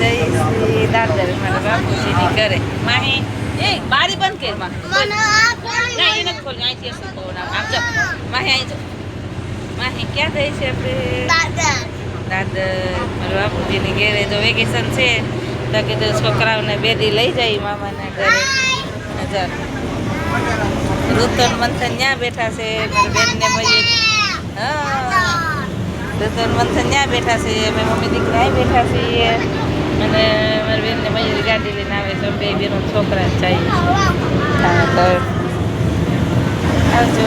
જઈ શ્રી દાદર બાપુજીની ઘરે. માહી એ બારી બંધ કરમાં ના એ નથી ખોલી અહીંથી હશે પવન આવે. આમ જો માહી અહીં જો. માહી ક્યાં ગઈ છે આપણે? દાદર મારા બાપુજીની ઘરે તો વેકેશન છે. તો કીધું છોકરાઓને બેદી લઈ જાય મામાના ઘરે. હજાર ઋતન મંથન ત્યાં બેઠા છે મારી બેનને મયુર હા. ઋતન મંથન ત્યાં બેઠા છે અમે મમ્મી દીકરા બેઠા છીએ. અને મારી બેનને મયુરી ગાડી લઈને આવે છે. બે બેનો છોકરા જાય. આવજો.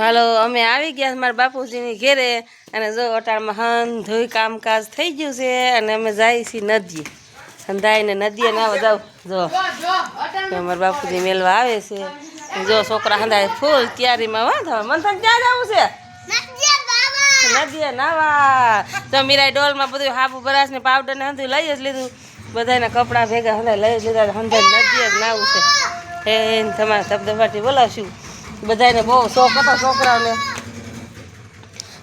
હાલો, અમે આવી ગયા મારા બાપુજીની ઘેરે. અને જો, અટાણમાં હન, ધોઈ કામકાજ થઈ ગયું છે અને અમે જાય છીએ નદીએ. સંધાઈને નદીએ ના જાવ જો મારા બાપુજી મેલવા આવે છે. જો, છોકરા સંધાય ફૂલ તૈયારીમાં વાંધો મંથન ક્યાં જવું છે? નદીએ નાવા. તો મીરાય ડોલમાં બધું હાબુ બરાસ ને પાવડર ને હંધું લઈ જ લીધું. બધાના કપડાં ભેગા હંધાય લઈ જ લીધા હંધે નદીએ જ નાવું છે. હે તમારા ધબધબાટી બોલાવશું બધાને બહુ શોખ હતો છોકરાઓને.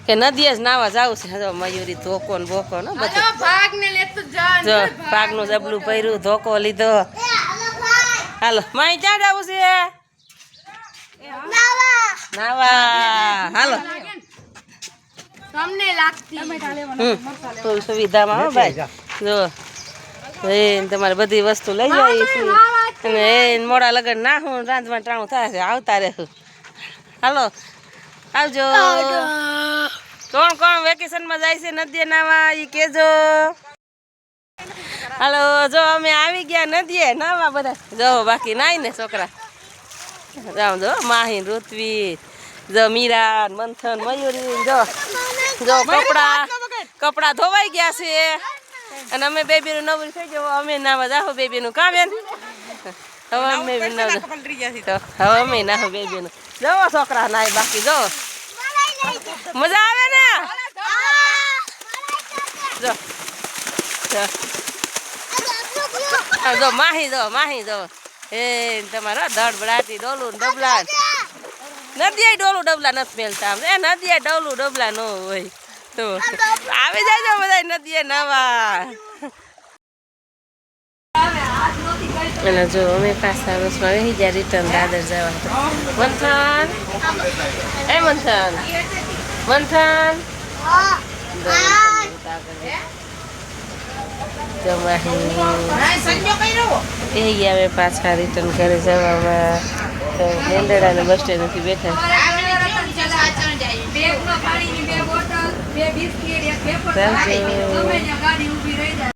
કે નદીએ જ નાવા જવું છે. જો મયુરી ધોકો ને બોકો ને બધું. જો પાકનું જબલું પહેર્યું ધોકો લીધો. હાલો માય ક્યાં જવું છે? નાવા. હાલો. તમને લાગતી ફૂલ સુવિધામાં હો ભાઈ. જો. એ તમારે બધી વસ્તુ લઈ જઈએ છીએ. અને એન મોડા લગન ના હું રાંધમાં ટાણું થાય છે આવતા રહેશું હાલો આવજો. કોણ કોણ વેકેશનમાં જાય છે નદીએ નાવા એ કેજો. હાલો જો અમે આવી ગયા નદીએ નાવા બધા. જો બાકી નાઈ ને છોકરા. જાઓ જો માહીન ઋત્વી જો મીરા મંથન મયુરી જો. જો કપડા કપડા ધોવાઈ ગયા છે. અને અમે બેબી નું નવું થઈ ગયું. અમે ના બધા બેબી નું કામ હવે અમે હવે અમે નાહો બેબી નું જવો છોકરા નાય બાકી જો મજા આવે ને? જો. જો. માહી જો માહી જો. એ તમારો ધડ બળાટી ડોલું ને ડબલા. નદીએ ડોલું ડબલા નથી મેલતા એ નદીએ ડોલું ડબલા ન હોય તો. આવી જાય બધા નદીએ નવા. અને જો અમે પાછા બસમાં વહી ગયા રિટર્ન દાદર જવા. મંથન? એ મંથન? મંથન? એ ગયા અમે પાછા રિટર્ન ઘરે જવામાં. તો મેંદડાને બસ સ્ટેન્ડથી બેઠા. બે